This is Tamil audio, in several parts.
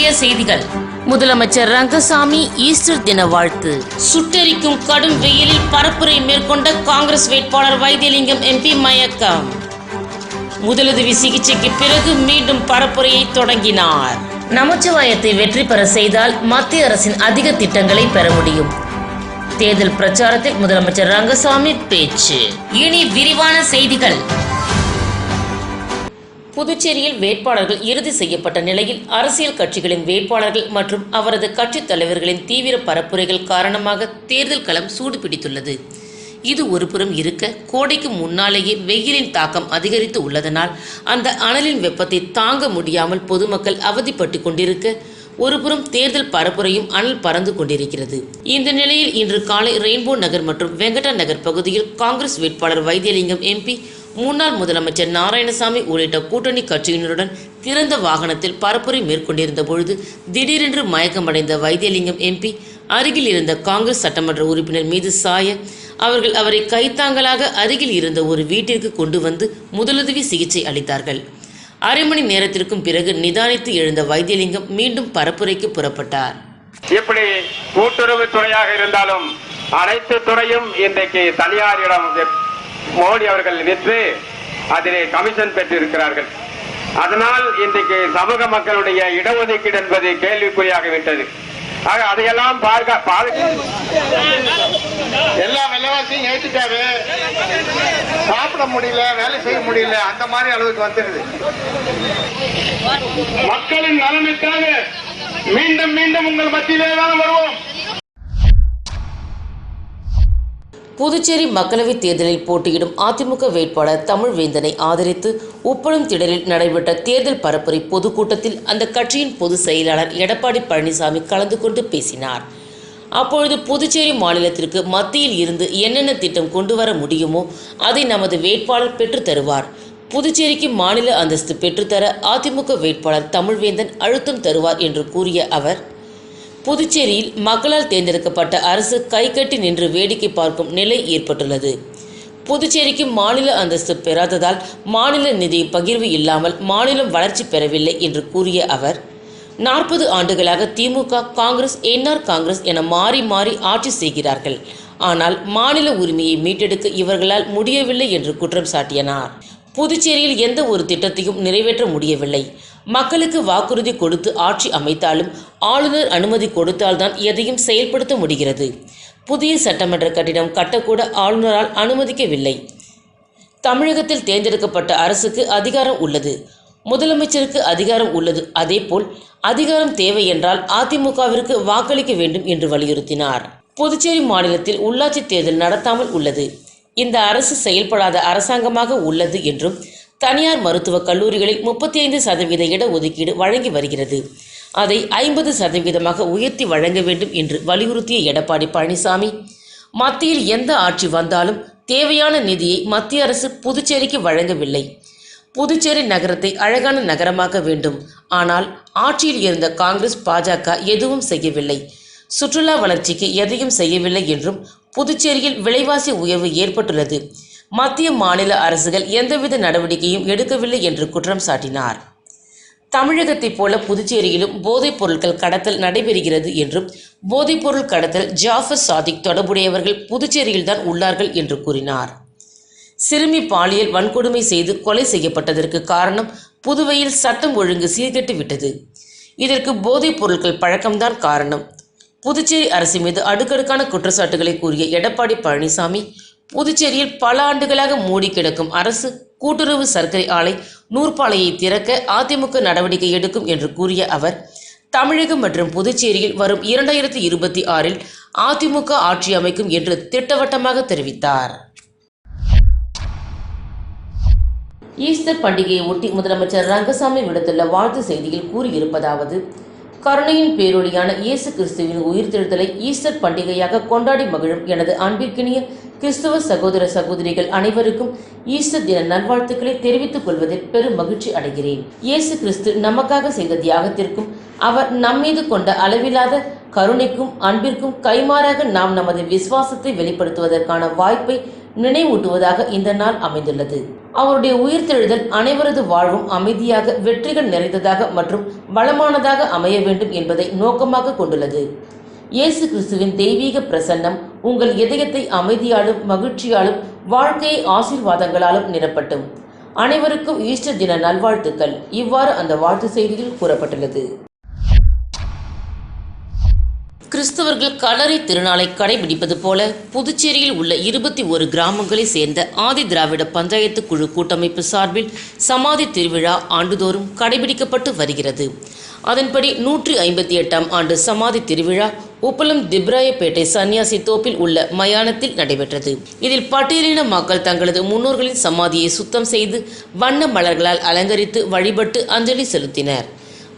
முக்கிய செய்திகள். முதலமைச்சர் ரங்கசாமி ஈஸ்டர் தின வாழ்த்து. சுட்டெரிக்கும் கடும் வெயிலில் பரப்புரை மேற்கொண்ட காங்கிரஸ் வேட்பாளர் வைத்தியலிங்கம் எம்பி மயக்கம். முதலுதவி சிகிச்சைக்கு பிறகு மீண்டும் பரப்புரையை தொடங்கினார். நமச்சிவாயத்தை வெற்றி பெற செய்தால் மத்திய அரசின் அதிக திட்டங்களை பெற முடியும். தேர்தல் பிரச்சாரத்தில் முதலமைச்சர் ரங்கசாமி பேச்சு. இனி விரிவான செய்திகள். புதுச்சேரியில் வேட்பாளர்கள் இறுதி செய்யப்பட்ட நிலையில் அரசியல் கட்சிகளின் வேட்பாளர்கள் மற்றும் அவரது கட்சித் தலைவர்களின் தீவிர பரப்புரைகள் காரணமாக தேர்தல் களம் சூடு பிடித்துள்ளது இது ஒருபுறம் இருக்க கோடைக்கு முன்னாலேயே வெயிலின் தாக்கம் அதிகரித்து உள்ளதனால் அந்த அனலின் வெப்பத்தை தாங்க முடியாமல் பொதுமக்கள் அவதிப்பட்டு கொண்டிருக்க ஒருபுறம் தேர்தல் பரப்புரையும் அனல் பறந்து கொண்டிருக்கிறது. இந்த நிலையில் இன்று காலை ரெயின்போ நகர் மற்றும் வெங்கடா நகர் பகுதியில் காங்கிரஸ் வேட்பாளர் வைத்தியலிங்கம் எம்பி முன்னாள் முதலமைச்சர் நாராயணசாமி உள்ளிட்ட கூட்டணி கட்சியினருடன் திறந்த வாகனத்தில் பரப்புரை மேற்கொண்டிருந்த பொழுது திடீரென்று மயக்கமடைந்த வைத்தியலிங்கம் எம்பி அருகில் இருந்த காங்கிரஸ் சட்டமன்ற உறுப்பினர் மீது சாய அவர்கள் அவரை கைத்தாங்கலாக அருகில் இருந்த ஒரு வீட்டிற்கு கொண்டு வந்து முதலுதவி சிகிச்சை அளித்தார்கள். அரை மணி நேரத்திற்கும் பிறகு நிதானித்து எழுந்த வைத்தியலிங்கம் மீண்டும் பரப்புரைக்கு புறப்பட்டார். இப்படி கூட்டுறவு துறையாக இருந்தாலும் அனைத்து துறையும் இன்றைக்கு தனியாரிடம் மோடி அவர்கள் விற்று அதிலே கமிஷன் பெற்றிருக்கிறார்கள். அதனால் இன்றைக்கு சமூக மக்களுடைய இடஒதுக்கீடு என்பது கேள்விக்குறியாகிவிட்டது. ஆக அதையெல்லாம் பார்க்க பாதுகா எல்லா விலைவாசியும் ஏற்றிட்டாரு சாப்பிட முடியல வேலை செய்ய முடியல அந்த மாதிரி அளவுக்கு வந்துருது. மக்களின் நலனுக்காக மீண்டும் மீண்டும் உங்கள் மத்தியிலே தான் வருவோம். புதுச்சேரி மக்களவைத் தேர்தலில் போட்டியிடும் அதிமுக வேட்பாளர் தமிழ்வேந்தனை ஆதரித்து உப்பளம் திடலில் நடைபெற்ற தேர்தல் பரப்புரை பொதுக்கூட்டத்தில் அந்த கட்சியின் பொதுச் செயலாளர் எடப்பாடி பழனிசாமி கலந்து கொண்டு பேசினார். அப்பொழுது புதுச்சேரி மாநிலத்திற்கு மத்தியில் இருந்து என்னென்ன திட்டம் கொண்டு வர முடியுமோ அதை நமது வேட்பாளர் பெற்றுத்தருவார் புதுச்சேரிக்கு மாநில அந்தஸ்து பெற்றுத்தர அதிமுக வேட்பாளர் தமிழ்வேந்தன் அழுத்தம் தருவார் என்று கூறிய அவர் புதுச்சேரியில் மக்களால் தேர்ந்தெடுக்கப்பட்ட அரசு கைகட்டி நின்று வேடிக்கை பார்க்கும் நிலை ஏற்பட்டுள்ளது. புதுச்சேரிக்கு மாநில அந்தஸ்து பெறாததால் மாநில நிதி பகிர்வு இல்லாமல் மாநிலம் வளர்ச்சி பெறவில்லை என்று கூறிய அவர் நாற்பது ஆண்டுகளாக திமுக காங்கிரஸ் என்ஆர் காங்கிரஸ் என மாறி மாறி ஆட்சி செய்கிறார்கள். ஆனால் மாநில உரிமையை மீட்டெடுக்க இவர்களால் முடியவில்லை என்று குற்றம் சாட்டினார். புதுச்சேரியில் எந்த ஒரு திட்டத்தையும் நிறைவேற்ற முடியவில்லை. மக்களுக்கு வாக்குறுதி கொடுத்து ஆட்சி அமைத்தாலும் ஆளுநர் அனுமதி கொடுத்தால்தான் எதையும் செயல்படுத்த முடிகிறது. புதிய சட்டமன்ற கட்டிடம் கட்டக்கூட ஆளுநரால் அனுமதிக்கவில்லை. தமிழகத்தில் தேர்ந்தெடுக்கப்பட்ட அரசுக்கு அதிகாரம் உள்ளது. முதலமைச்சருக்கு அதிகாரம் உள்ளது. அதேபோல் அதிகாரம் தேவை என்றால் அதிமுகவிற்கு வாக்களிக்க வேண்டும் என்று வலியுறுத்தினார். புதுச்சேரி மாநிலத்தில் உள்ளாட்சி தேர்தல் நடத்தாமல் உள்ளது. இந்த அரசு செயல்படாத அரசாங்கமாக உள்ளது என்றும் தனியார் மருத்துவக் கல்லூரிகளில் முப்பத்தி ஐந்து சதவீத இடஒதுக்கீடு வழங்கி வருகிறது. அதை ஐம்பது சதவீதமாக உயர்த்தி வழங்க வேண்டும் என்று வலியுறுத்திய எடப்பாடி பழனிசாமி. மத்தியில் எந்த ஆட்சி வந்தாலும் தேவையான நிதியை மத்திய அரசு புதுச்சேரிக்கு வழங்கவில்லை. புதுச்சேரி நகரத்தை அழகான நகரமாக்க வேண்டும். ஆனால் ஆட்சியில் இருந்த காங்கிரஸ் பாஜக எதுவும் செய்யவில்லை. சுற்றுலா வளர்ச்சிக்கு எதையும் செய்யவில்லை என்றும் புதுச்சேரியில் விலைவாசி உயர்வு ஏற்பட்டுள்ளது. மத்திய மாநில அரசுகள் எந்தவித நடவடிக்கையும் எடுக்கவில்லை என்று குற்றம் சாட்டினார். தமிழகத்தைப் போல புதுச்சேரியிலும் போதைப் பொருட்கள் கடத்தல் நடைபெறுகிறது என்றும் போதைப்பொருள் கடத்தல் ஜாஃபர் சாதிக் தொடர்புடையவர்கள் புதுச்சேரியில்தான் உள்ளார்கள் என்று கூறினார். சிறுமி பாலியல் வன்கொடுமை செய்து கொலை செய்யப்பட்டதற்கு காரணம் புதுவையில் சட்டம் ஒழுங்கு சீர்கெட்டு விட்டது. இதற்கு போதைப் பொருட்கள் பழக்கம்தான் காரணம். புதுச்சேரி அரசு மீது அடுக்கடுக்கான குற்றச்சாட்டுகளை கூறிய எடப்பாடி பழனிசாமி புதுச்சேரியில் பல ஆண்டுகளாக மூடி கிடக்கும் அரசு கூட்டுறவு சர்க்கரை ஆலை நூற்பாலையை திறக்க அதிமுக நடவடிக்கை எடுக்கும் என்று கூறிய அவர் தமிழகம் மற்றும் புதுச்சேரியில் வரும் இரண்டாயிரத்தி இருபத்தி ஆறில் அதிமுக ஆட்சி அமைக்கும் என்று திட்டவட்டமாக தெரிவித்தார். ஈஸ்டர் பண்டிகையை ஒட்டி முதலமைச்சர் ரங்கசாமி விடுத்துள்ள வாழ்த்து செய்தியில் கூறியிருப்பதாவது கருணையின் பேரொழியான இயேசு கிறிஸ்துவின் உயிர்த்தெழுதலை ஈஸ்டர் பண்டிகையாக கொண்டாடி மகிழும் எனது அன்பிற்கினிய கிறிஸ்துவ சகோதர சகோதரிகள் அனைவருக்கும் ஈஸ்டர் தின நல்வாழ்த்துக்களை தெரிவித்துக் கொள்வதில் பெரும் மகிழ்ச்சி அடைகிறேன். இயேசு கிறிஸ்து நமக்காக செய்த தியாகத்திற்கும் அவர் நம்மீது கொண்ட அளவில்லாத கருணைக்கும் அன்பிற்கும் கைமாறாக நாம் நமது விசுவாசத்தை வெளிப்படுத்துவதற்கான வாய்ப்பை நினைவூட்டுவதாக இந்த நாள் அமைந்துள்ளது. அவருடைய உயிர்த்தெழுதல் அனைவரது வாழ்வும் அமைதியாக வெற்றிகள் நிறைந்ததாக மற்றும் வளமானதாக அமைய வேண்டும் என்பதை நோக்கமாக கொண்டுள்ளது. இயேசு கிறிஸ்துவின் தெய்வீக பிரசன்னம் உங்கள் இதயத்தை அமைதியாலும் மகிழ்ச்சியாலும் வாழ்க்கையை ஆசீர்வாதங்களாலும் நிரப்பட்டும். அனைவருக்கும் ஈஸ்டர் தின நல்வாழ்த்துக்கள். இவ்வாறு அந்த வாழ்த்து செய்தியில் கூறப்பட்டுள்ளது. கிறிஸ்தவர்கள் கலரை திருநாளை கடைபிடிப்பது போல புதுச்சேரியில் உள்ள இருபத்தி ஒரு கிராமங்களை சேர்ந்த ஆதி திராவிட பஞ்சாயத்து குழு கூட்டமைப்பு சார்பில் சமாதி திருவிழா ஆண்டுதோறும் கடைபிடிக்கப்பட்டு வருகிறது. அதன்படி நூற்றி ஐம்பத்தி எட்டாம் ஆண்டு சமாதி திருவிழா உப்பளம் திப்ராயப்பேட்டை சன்னியாசி தோப்பில் உள்ள மயானத்தில் நடைபெற்றது. இதில் பட்டியலின மக்கள் தங்களது முன்னோர்களின் சமாதியை சுத்தம் செய்து வண்ண மலர்களால் அலங்கரித்து வழிபட்டு அஞ்சலி செலுத்தினர்.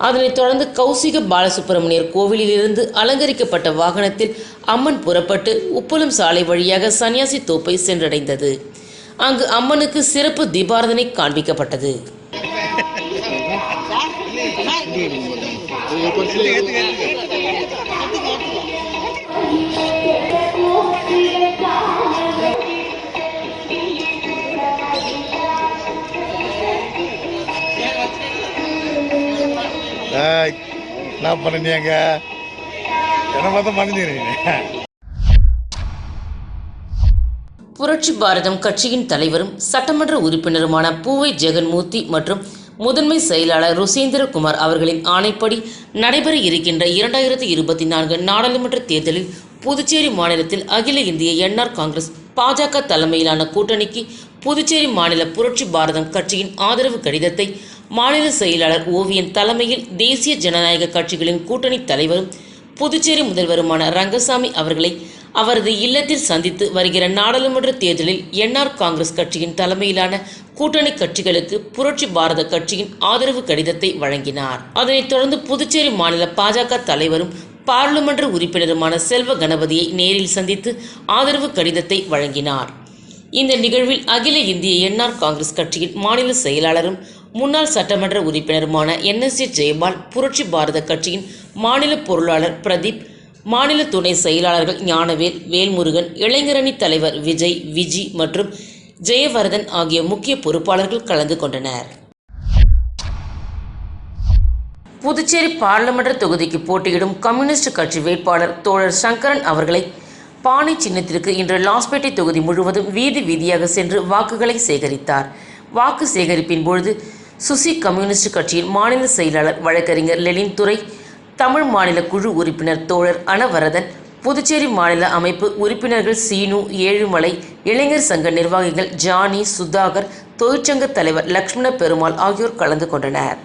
அதனைத் தொடர்ந்து கௌசிக பாலசுப்பிரமணியர் கோவிலிலிருந்து அலங்கரிக்கப்பட்ட வாகனத்தில் அம்மன் புறப்பட்டு உப்பளம் சாலை வழியாக சன்னியாசி தோப்பை சென்றடைந்தது. அங்கு அம்மனுக்கு சிறப்பு தீபாரதனை காண்பிக்கப்பட்டது. என்ன பண்ணீங்க என்ன பார்த்தா பண்ணிக்கிறீங்க புரட்சி பாரதம் கட்சியின் தலைவரும் சட்டமன்ற உறுப்பினருமான பூவை ஜெகன்மூர்த்தி மற்றும் முதன்மை செயலாளர் ருசேந்திரகுமார் அவர்களின் ஆணைப்படி நடைபெற இருக்கின்ற இரண்டாயிரத்தி இருபத்தி நான்கு நாடாளுமன்ற தேர்தலில் புதுச்சேரி மாநிலத்தில் அகில இந்திய என்ஆர் காங்கிரஸ் பாஜக தலைமையிலான கூட்டணிக்கு புதுச்சேரி மாநில புரட்சி பாரதம் கட்சியின் ஆதரவு கடிதத்தை மாநில செயலாளர் ஓவியன் தலைமையில் தேசிய ஜனநாயக கட்சிகளின் கூட்டணி தலைவரும் புதுச்சேரி முதல்வருமான ரங்கசாமி அவர்களை அவரது இல்லத்தில் சந்தித்து வருகிற நாடாளுமன்ற தேர்தலில் என்ஆர் காங்கிரஸ் கட்சியின் தலைமையிலான கூட்டணி கட்சிகளுக்கு புரட்சி பாரத கட்சியின் ஆதரவு கடிதத்தை வழங்கினார். அதனைத் தொடர்ந்து புதுச்சேரி மாநில பாஜக தலைவரும் பாராளுமன்ற உறுப்பினருமான செல்வ கணபதியை நேரில் சந்தித்து ஆதரவு கடிதத்தை வழங்கினார். இந்த நிகழ்வில் அகில இந்திய என்ஆர் காங்கிரஸ் கட்சியின் மாநில செயலாளரும் முன்னாள் சட்டமன்ற உறுப்பினருமான என்எஸ்சி ஜெயபால் புரட்சி பாரத கட்சியின் மாநில பொருளாளர் பிரதீப் மாநில துணை செயலாளர்கள் ஞானவேல் வேல்முருகன் இளைஞரணி தலைவர் விஜய் விஜி மற்றும் ஜெயவர்தன் ஆகிய முக்கிய பொறுப்பாளர்கள் கலந்து கொண்டனர். புதுச்சேரி பாராளுமன்ற தொகுதிக்கு போட்டியிடும் கம்யூனிஸ்ட் கட்சி வேட்பாளர் தோழர் சங்கரன் அவர்களை பானை சின்னத்திற்கு இன்று லாஸ்பேட்டை தொகுதி முழுவதும் வீதி வீதியாக சென்று வாக்குகளை சேகரித்தார். வாக்கு சேகரிப்பின் பொழுது சுசி கம்யூனிஸ்ட் கட்சியின் மாநில செயலாளர் வழக்கறிஞர் லெனின் துறை தமிழ் மாநில குழு உறுப்பினர் தோழர் அனவரதன் புதுச்சேரி மாநில அமைப்பு உறுப்பினர்கள் சீனு ஏழுமலை இளைஞர் சங்க நிர்வாகிகள் ஜானி சுதாகர் தொழிற்சங்க தலைவர் லக்ஷ்மண பெருமாள் ஆகியோர் கலந்து கொண்டனர்.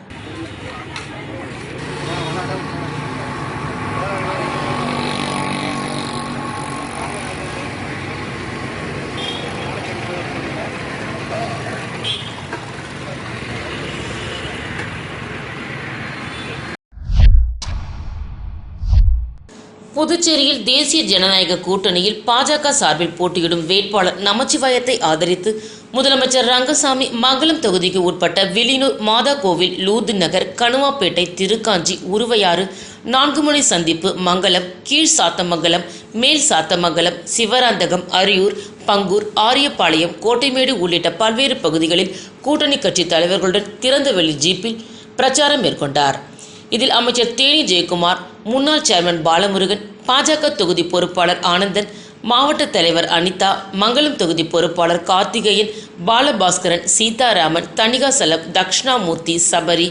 புதுச்சேரியில் தேசிய ஜனநாயக கூட்டணியில் பாஜக சார்பில் போட்டியிடும் வேட்பாளர் நமச்சிவாயத்தை ஆதரித்து முதலமைச்சர் ரங்கசாமி மங்களம் தொகுதிக்கு உட்பட்ட வில்லியனூர் மாதா கோவில் லூது நகர் கணுவாப்பேட்டை திருக்காஞ்சி உருவையாறு நான்குமுனை சந்திப்பு மங்கலம் கீழ் சாத்தமங்கலம் மேல் சாத்தமங்கலம் சிவராந்தகம் அரியூர் பங்கூர் ஆரியபாளையம் கோட்டைமேடு உள்ளிட்ட பல்வேறு பகுதிகளில் கூட்டணி கட்சி தலைவர்களுடன் திறந்தவெளி ஜீப்பில் பிரச்சாரம் மேற்கொண்டார். இதில் அமைச்சர் தேனி ஜெயக்குமார் முன்னாள் சேர்மன் பாலமுருகன் பாஜக தொகுதி பொறுப்பாளர் ஆனந்தன் மாவட்ட தலைவர் அனிதா மங்களம் தொகுதி பொறுப்பாளர் கார்த்திகேயன் பாலபாஸ்கரன் சீதாராமன் தணிகாசலம் தக்ஷணாமூர்த்தி சபரி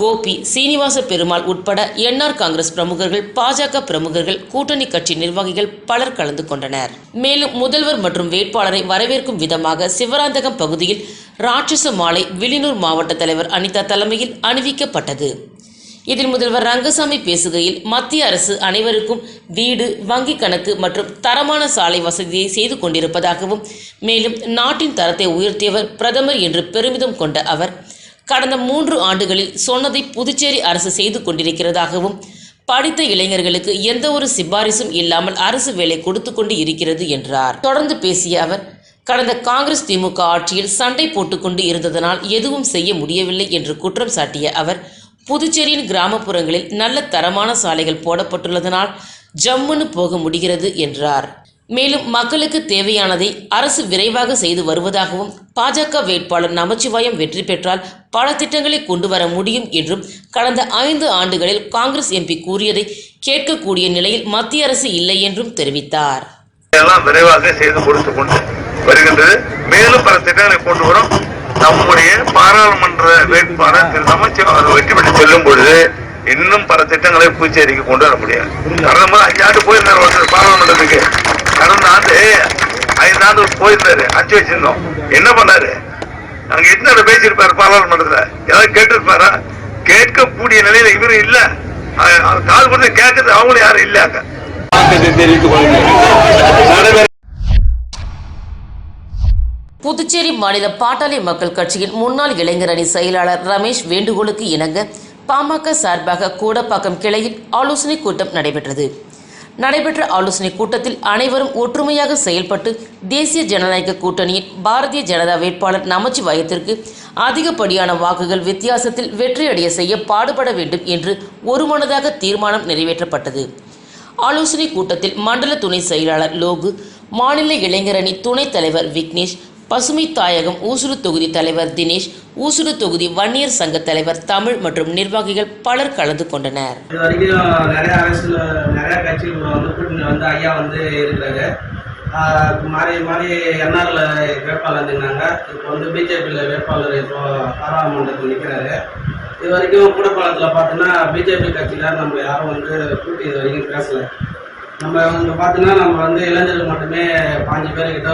கோபி சீனிவாச பெருமாள் உட்பட என்ஆர் காங்கிரஸ் பிரமுகர்கள் பாஜக பிரமுகர்கள் கூட்டணி கட்சி நிர்வாகிகள் பலர் கலந்து கொண்டனர். மேலும் முதல்வர் மற்றும் வேட்பாளரை வரவேற்கும் விதமாக சிவராந்தகம் பகுதியில் ராட்சச மாலை விழிநூர் மாவட்ட தலைவர் அனிதா தலைமையில் அணிவிக்கப்பட்டது. இதில் முதல்வர் ரங்கசாமி பேசுகையில் மத்திய அரசு அனைவருக்கும் வீடு வங்கி கணக்கு மற்றும் தரமான சாலை வசதியை செய்து கொண்டிருப்பதாகவும் மேலும் நாட்டின் தரத்தை உயர்த்தியவர் பிரதமர் என்று பெருமிதம் கொண்ட அவர் கடந்த மூன்று ஆண்டுகளில் சொன்னதை புதுச்சேரி அரசு செய்து கொண்டிருக்கிறதாகவும் படித்த இளைஞர்களுக்கு எந்த ஒரு சிபாரிசும் இல்லாமல் அரசு வேலை கொடுத்து கொண்டு இருக்கிறது என்றார். தொடர்ந்து பேசிய அவர் கடந்த காங்கிரஸ் திமுக ஆட்சியில் சண்டை போட்டுக்கொண்டு இருந்ததனால் எதுவும் செய்ய முடியவில்லை என்று குற்றம் சாட்டிய அவர் புதுச்சேரியின் கிராமப்புறங்களில் நல்ல தரமான சாலைகள் போடப்பட்டுள்ளதனால் ஜம்முன்னு போக முடிகிறது என்றார். மேலும் மக்களுக்கு தேவையானதை அரசு விரைவாக செய்து வருவதாகவும் பாஜக வேட்பாளர் நமச்சிவாயம் வெற்றி பெற்றால் பல திட்டங்களை கொண்டு வர முடியும் என்றும் கடந்த ஐந்து ஆண்டுகளில் காங்கிரஸ் எம்பி கூறியதை கேட்கக்கூடிய நிலையில் மத்திய அரசு இல்லை என்றும் தெரிவித்தார். எல்லாம் விரைவாக செய்து கொடுத்து கொண்டு வருகின்றது. மேலும் பல திட்டங்களை கொண்டு வரும் நம்முடைய பாராளுமன்ற வேட்பாளர் திரு நமச்சிவாயம் வெற்றி பெற்று செல்லும் பொழுது இன்னும் பல திட்டங்களை புதுச்சேரிக்கு கொண்டு வர முடியாது. கடந்த முறை அஞ்சு போயிருந்தார் ஒருத்தர் பாராளுமன்றத்துக்கு. கடந்த ஆண்டு ஐந்து ஆண்டு போயிருந்தாரு அச்சு வச்சிருந்தோம் என்ன பண்ணாரு? அங்க எத்தனை பேசியிருப்பாரு பாராளுமன்றத்துல? ஏதாவது கேட்டிருப்பாரா? கேட்கக்கூடிய நிலையில இவரும் இல்ல. அஹ் கால் கொடுத்து கேட்கறது அவங்களும் யாரும் இல்ல அங்க. தெரிவித்துக் கொள்கிறேன். புதுச்சேரி மாநில பாட்டாளி மக்கள் கட்சியின் முன்னாள் இளைஞர் அணி செயலாளர் ரமேஷ் வேண்டுகோளுக்கு இணங்க பாமக சார்பாக கூடப்பாக்கம் கிளையில் ஆலோசனை கூட்டம் நடைபெற்றது. நடைபெற்ற ஆலோசனை கூட்டத்தில் அனைவரும் ஒற்றுமையாக செயல்பட்டு தேசிய ஜனநாயக கூட்டணியின் பாரதிய ஜனதா வேட்பாளர் நமச்சிவாயத்திற்கு அதிகப்படியான வாக்குகள் வித்தியாசத்தில் வெற்றியடைய செய்ய பாடுபட வேண்டும் என்று ஒருமனதாக தீர்மானம் நிறைவேற்றப்பட்டது. ஆலோசனை கூட்டத்தில் மண்டல துணை செயலாளர் லோகு மாநில இளைஞரணி துணைத் தலைவர் விக்னேஷ் பசுமை தாயகம் ஊசுடு தொகுதி தலைவர் தினேஷ் ஊசுடு தொகுதி வன்னியர் சங்க தலைவர் தமிழ் மற்றும் நிர்வாகிகள் பலர் கலந்து கொண்டனர். இது வரைக்கும் நிறைய அரசியல் நிறைய கட்சிகள் வந்து வந்து ஐயா வந்து இருக்கிறாரு மாறி மாறி என்ஆர்ல வேட்பாளர் நின்னாங்க இப்போ வந்து பிஜேபியில் வேட்பாளர் இப்போ பாராளுமன்றத்தில் நிற்கிறாரு இது வரைக்கும் கூடப்பாளத்தில் பார்த்தோன்னா பிஜேபி கட்சியில் நம்ம யாரும் வந்து கூட்டி இது வரைக்கும் பேசல. நம்ம வந்து பார்த்தோன்னா நம்ம வந்து இளைஞர்கள் மட்டுமே பாஞ்சு பேர்கிட்ட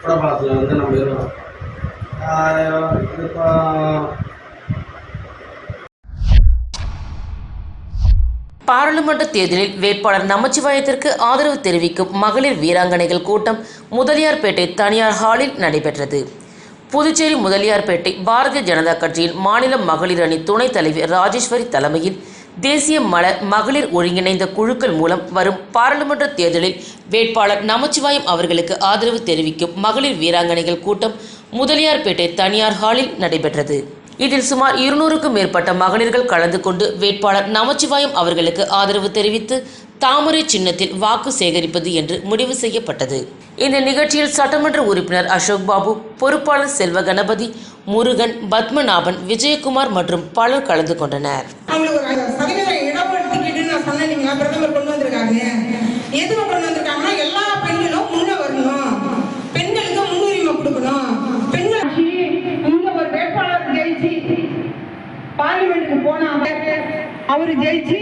கூடப்பாளத்தில் வந்து நம்ம இருக்கிறோம் இப்போ பாராளுமன்ற தேர்தலில் வேட்பாளர் நமச்சிவாயத்திற்கு ஆதரவு தெரிவிக்கும் மகளிர் வீராங்கனைகள் கூட்டம் முதலியார்பேட்டை தனியார் ஹாலில் நடைபெற்றது. புதுச்சேரி முதலியார்பேட்டை பாரதிய ஜனதா கட்சியின் மாநில மகளிர் அணி துணைத் தலைவி ராஜேஸ்வரி தலைமையில் தேசிய மலர் மகளிர் ஒருங்கிணைந்த குழுக்கள் மூலம் வரும் பாராளுமன்ற தேர்தலில் வேட்பாளர் நமச்சிவாயம் அவர்களுக்கு ஆதரவு தெரிவிக்கும் மகளிர் வீராங்கனைகள் கூட்டம் முதலியார்பேட்டை தனியார் ஹாலில் நடைபெற்றது. இதில் சுமார் இருநூறுக்கும் மேற்பட்ட மகளிர்கள் கலந்து கொண்டு வேட்பாளர் நமச்சிவாயம் அவர்களுக்கு ஆதரவு தெரிவித்து தாமரை சின்னத்தில் வாக்கு சேகரிப்பது என்று முடிவு செய்யப்பட்டது. இந்த நிகழ்ச்சியில் சட்டமன்ற உறுப்பினர் அசோக் பாபு பொறுப்பாளர் செல்வ கணபதி முருகன் பத்மநாபன் விஜயகுமார் மற்றும் பலர் கலந்து கொண்டனர். அவர் ஜெயிச்சு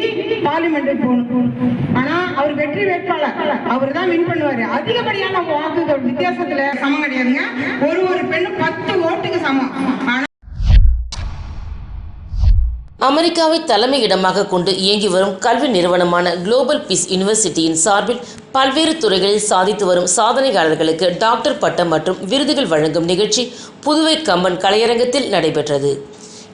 பார்லிமெண்ட் போகணும் ஆனா அவர் வெற்றி வேட்பாளர். அவர் தான் வின் பண்ணுவாரு. அதிகப்படியான வாக்குகள் வித்தியாசத்துல சமம் கிடையாதுங்க. ஒரு ஒரு பெண்ணும் பத்து ஓட்டுக்கு சமம். ஆனா அமெரிக்காவை தலைமையிடமாக கொண்டு இயங்கி வரும் கல்வி நிறுவனமான குளோபல் பீஸ் யூனிவர்சிட்டியின் சார்பில் பல்வேறு துறைகளில் சாதித்து வரும் சாதனையாளர்களுக்கு டாக்டர் பட்டம் மற்றும் விருதுகள் வழங்கும் நிகழ்ச்சி புதுவை கம்பன் கலையரங்கத்தில் நடைபெற்றது.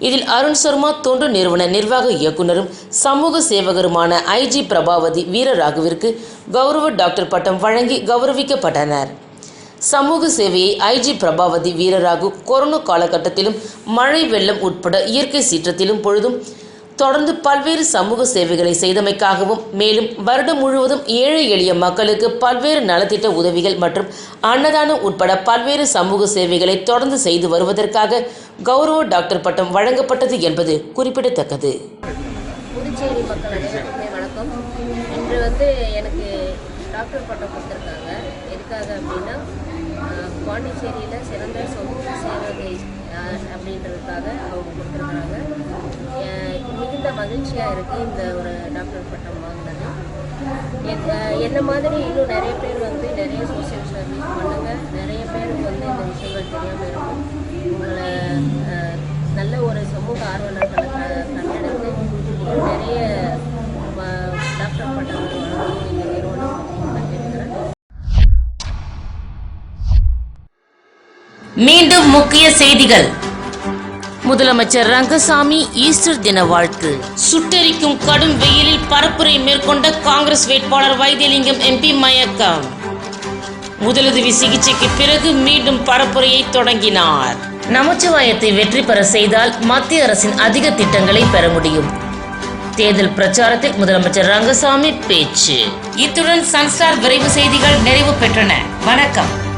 இதில் அருண் சர்மா தொண்டு நிறுவன நிர்வாக இயக்குனரும் சமூக சேவகருமான ஐஜி பிரபாவதி வீரராகுவிற்கு கௌரவ டாக்டர் பட்டம் வழங்கி கௌரவிக்கப்பட்டனர். சமூக சேவையை ஐஜி பிரபாவதி வீரராகு கொரோனா காலகட்டத்திலும் மழை வெள்ளம் உட்பட இயற்கை சீற்றத்திலும் பொழுதும் தொடர்ந்து பல்வேறு சமூக சேவைகளை செய்தமைக்காகவும் மேலும் வருடம் முழுவதும் ஏழை எளிய மக்களுக்கு பல்வேறு நலத்திட்ட உதவிகள் மற்றும் அன்னதானம் உட்பட பல்வேறு சமூக சேவைகளை தொடர்ந்து செய்து வருவதற்காக கௌரவ டாக்டர் பட்டம் வழங்கப்பட்டது என்பது குறிப்பிடத்தக்கது. புதுச்சேரி வணக்கம். இன்று வந்து எனக்கு டாக்டர் பட்டம் கொடுத்துருக்காங்க. எதுக்காக அப்படின்னா பாண்டிச்சேரியில் சிறந்த சமூக சேவகை அப்படின்றதுக்காக அவங்க மகிழ்ச்சியாக இருக்குது இந்த ஒரு டாக்டர் பட்டம் வாங்கினது. என்ன மாதிரி இன்னும் நிறைய பேர் வந்து நிறைய சோசியல் சர்வீஸ் பண்ணுங்க. நிறைய பேருக்கு வந்து இந்த விஷயங்கள் தெரியாமல் இருக்கும். உங்களை நல்ல ஒரு சமூக ஆர்வலர்களை கண்டெடுத்து இன்னும் நிறைய டாக்டர் பட்டங்கள் வழங்கும் இந்த நிறுவனம் மீண்டும் முக்கிய செய்திகள். முதலமைச்சர் ரங்கசாமி ஈஸ்டர் தின வாழ்த்து. சுட்டெரிக்கும் கடும் வெயிலில் பரப்புரை மேற்கொண்ட காங்கிரஸ் வேட்பாளர் வைத்தியலிங்கம் எம்பி மயக்கம். முதலுதவி சிகிச்சைக்கு பிறகு மீண்டும் பரப்புரையை தொடங்கினார். நமச்சிவாயத்தை வெற்றி பெற செய்தால் மத்திய அரசின் அதிக திட்டங்களை பெற முடியும். தேர்தல் பிரச்சாரத்தில் முதலமைச்சர் ரங்கசாமி பேச்சு. இத்துடன் சன்ஸ்டார் விரைவு செய்திகள் நிறைவு பெற்றன. வணக்கம்.